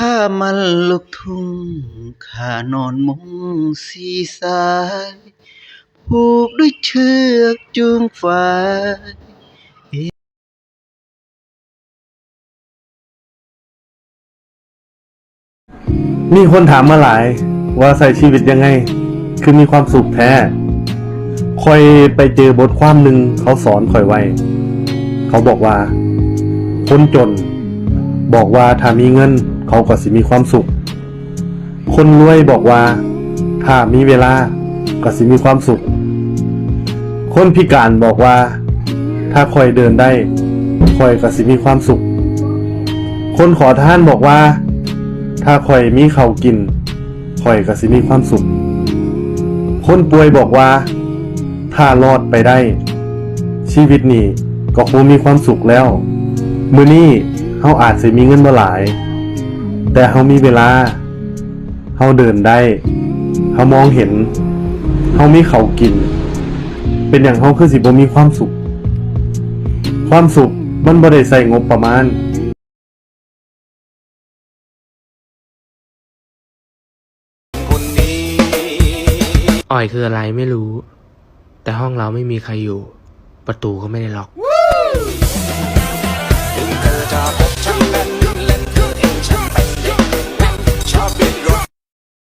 ข้ามันลูกทุ่งข้านอนมงสีสาย ผูกด้วยเชือกจูงฝายมีคนถามมาหลายว่าใส่ชีวิตยังไง คือมีความสุขแท้คอยไปเจอบทความหนึ่งเขาสอนคอยไว้ เขาบอกว่า คนจน บอกว่าถ้ามีเงิน เขาก็สิมีความสุข คนรวยบอกว่า ถ้ามีเวลาก็สิมีความสุข คนพิการบอกว่า ถ้าคอยเดินได้คอยก็สิมีความสุข คนขอทานบอกว่า ถ้าข่อยมีเขาวกินข่อยก็สิมีความสุข คนป่วยบอกว่า ถ้ารอดไปได้ ชีวิตนี้ก็คงมีความสุขแล้ว มือนี้เฮาอาจสิมีเงินบ่หลาย แต่เฮามีเวลาเฮาเดินได้เฮามองเห็นเฮามีเขากิน เป็นอย่างเฮาคือสิบ่มีความสุข ความสุขมันบ่ได้ใส่งบประมาณอ่อยคืออะไรไม่รู้ แต่ห้องเราไม่มีใครอยู่ ประตูก็ไม่ได้ล็อก